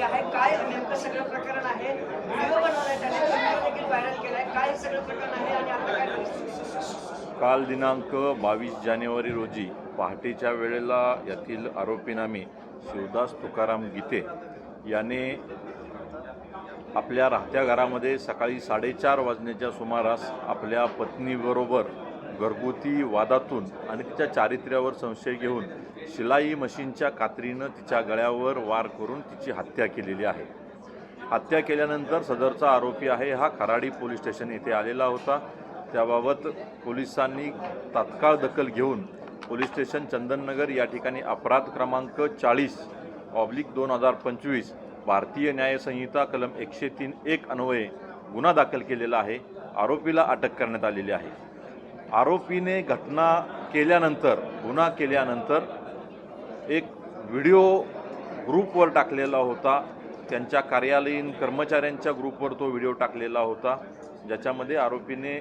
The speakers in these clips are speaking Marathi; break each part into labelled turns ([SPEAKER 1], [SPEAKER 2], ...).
[SPEAKER 1] झालेली आहे. काय नेमकं सगळं प्रकरण आहे? व्हिडिओ बनवलाय त्याने. व्हिडिओ देखील व्हायरल केलाय. काय सगळं प्रकरण आहे आणि आता काय
[SPEAKER 2] काल दिनांक बावीस जानेवारी रोजी पहाटेच्या वेळेला यातील आरोपीनामी शिवदास तुकाराम गीते याने आपल्या राहत्या घरामध्ये सकाळी साडेचार वाजण्याच्या सुमारास आपल्या पत्नीबरोबर घरगुती वादातून आणि तिच्या चारित्र्यावर संशय घेऊन शिलाई मशीनच्या कात्रीनं तिच्या गळ्यावर वार करून तिची हत्या केलेली आहे. हत्या केल्यानंतर सदरचा आरोपी आहे हा खराडी पोलीस स्टेशन येथे आलेला होता. त्याबाबत पोलिसांनी तात्काळ दखल घेऊन पोलीस स्टेशन चंदननगर या ठिकाणी अपराध क्रमांक चाळीस ऑब्लिक दोन हजार पंचवीस भारतीय न्यायसंहिता कलम एकशे तीन एक अन्वये गुन्हा दाखल केलेला आहे. आरोपीला अटक करण्यात आलेली आहे. आरोपीने घटना केल्यानंतर गुन्हा केल्यानंतर एक व्हिडिओ ग्रुपवर टाकलेला होता. त्यांच्या कार्यालयीन कर्मचाऱ्यांच्या ग्रुपवर तो व्हिडिओ टाकलेला होता ज्याच्यामध्ये आरोपीने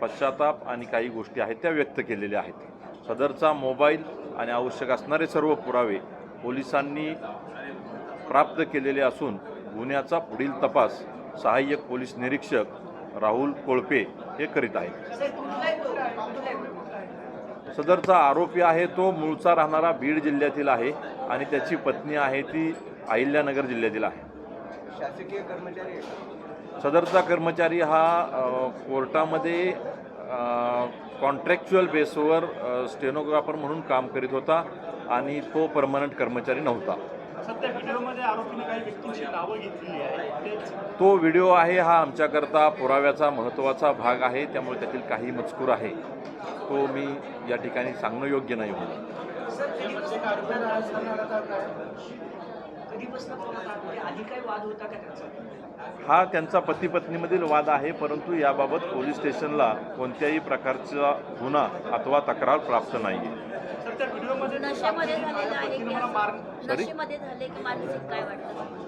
[SPEAKER 2] पश्चाताप आणि काही गोष्टी आहेत त्या व्यक्त केलेल्या आहेत. सदरचा मोबाईल आणि आवश्यक असणारे सर्व पुरावे पोलिसांनी प्राप्त केलेले असून गुन्ह्याचा पुढील तपास सहाय्यक पोलीस निरीक्षक राहुल कोळपे हे करीत आहेत
[SPEAKER 1] साहेब, कुठला आहे तो? कुठला आहे?
[SPEAKER 2] सदरचा आरोपी आहे तो मूळचा राहणारा बीड जिल्ह्यातील आहे आणि त्याची पत्नी आहे ती अहिल्यानगर जिल्ह्यातील आहे
[SPEAKER 3] शासकीय कर्मचारी?
[SPEAKER 2] सदरचा कर्मचारी हा कोर्टामध्ये कॉन्ट्रॅक्च्युअल बेसवर स्टेनोग्राफर म्हणून काम करीत होता आणि तो परमनंट कर्मचारी नव्हता
[SPEAKER 4] सध्या व्हिडिओमध्ये आरोपीने काही व्यक्तींची नावं घेतलेली आहे तेच.
[SPEAKER 2] तो व्हिडिओ आहे हा आमच्याकरता पुराव्याचा महत्त्वाचा भाग आहे त्यामुळे त्यातील काही मजकूर आहे. तो मी या ठिकाणी सांगणं योग्य नाही
[SPEAKER 1] त्रास म्हणजे आधी काही वाद होता का त्यांचा?
[SPEAKER 2] हा त्यांचा पती पत्नीमधील वाद आहे परंतु याबाबत पोलीस स्टेशनला कोणत्याही प्रकारचा गुन्हा अथवा तक्रार प्राप्त नाही आहे
[SPEAKER 4] सर त्या व्हिडिओमध्ये ते
[SPEAKER 5] नशेमध्ये झालेलं आहे की झाले की मानसिक काय वाटतं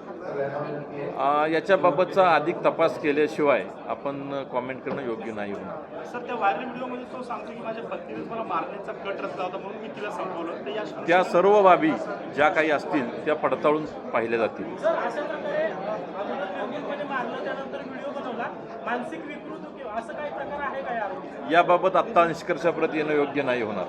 [SPEAKER 2] अ, याच्याबाबतचा अधिक तपास केल्याशिवाय आपण कॉमेंट करणं योग्य नाही होणार.
[SPEAKER 4] सर त्या व्हायरल व्हिडिओमध्ये तो सांगतो की माझ्या पत्नीने मला मारण्याचा कट रचला होता म्हणून मी तिला संपवलं. तर या
[SPEAKER 2] त्या सर्व बाबी ज्या काही असतील त्या पडताळून पाहिल्या जातील.
[SPEAKER 6] सर अशा प्रकारे अभिनेत्रीने मारलं त्यानंतर व्हिडिओ बनवला? मानसिक विकृत असं काही प्रकार आहे का
[SPEAKER 2] याबाबत आत्ता निष्कर्षाप्रत येणं योग्य नाही होणार.